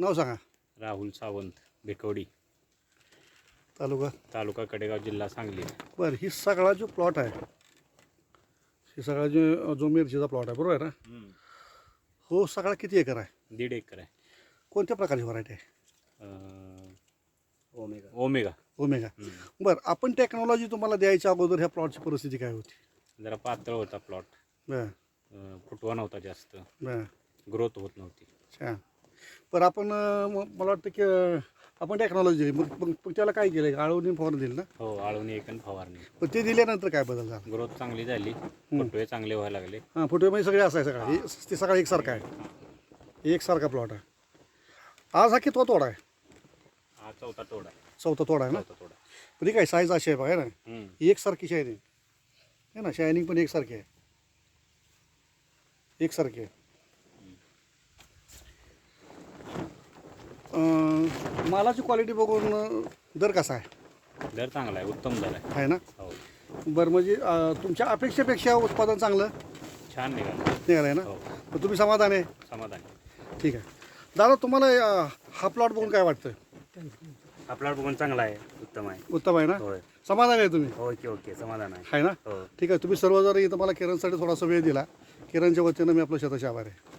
नाव सांगा. राहुल सावंत भिकवडी. तालुका? तालुका कडेगाव जिल्हा सांगली. बरं ही सगळा जो प्लॉट आहे ही सगळा जो जो मिरचीचा प्लॉट आहे बरोबर आहे ना? हो सगळा किती एकर आहे? दीड एकर आहे. कोणत्या प्रकारची व्हरायटी आहे? Um, omega. Omega. Omega. Hmm. बरं आपण टेक्नॉलॉजी तुम्हाला द्यायच्या अगोदर ह्या प्लॉटची परिस्थिती काय होती? जरा पातळ होता प्लॉट बरं. फुटवा नव्हता जास्त. बरं. ग्रोथ होत नव्हती. छान. बरं आपण अं, म- मला वाटतं की अं, आपण टेक्नॉलॉजी दिली मग मग मग त्याला काय केलं आळवणी फवारणी दिली ना? हो आळवणी एक आणि फवारणी. पण ते दिल्यानंतर काय बदल झाला? ग्रोथ चांगली झाली. फुटवे चांगले व्हायला लागले. हां फुटवेमध्ये सगळे असं आहे सगळं. हे ते सगळं एकसारखं आहे. एकसारखा प्लॉट आहे. आज हा कितवा तोडा आहे? हा चौथा तोडा आहे. चौथा तोडा आहे ना? चौथा तोडा पण ही काय साईज अशी आहे बघा ना? हम्म. एकसारखी शायनिंग आहे ना? शायनिंग पण एकसारखी आहे. एकसारखी आहे. अं, मालाची क्वालिटी बघून अं, दर कसा आहे? दर चांगला आहे उत्तम दर आहे. आहे ना? हो. बरं म्हणजे अं, तुमच्या अपेक्षेपेक्षा उत्पादन चांगलं? छान निघालं. निघालं आहे ना? हो. तर तुम्ही समाधान आहे? समाधान. ठीक आहे. दादा तुम्हाला अं, हा प्लॉट बघून काय वाटतं? आपला बघून चांगला आहे उत्तम आहे. उत्तम आहे ना? होय. समाधान आहे तुम्ही? ओके ओके समाधान आहे. आहे ना? हो. ठीक आहे तुम्ही सर्व जर इथं मला किरणसाठी थोडासा वेळ दिला. किरणच्या वतीनं मी आपलं शतश आभार आहे.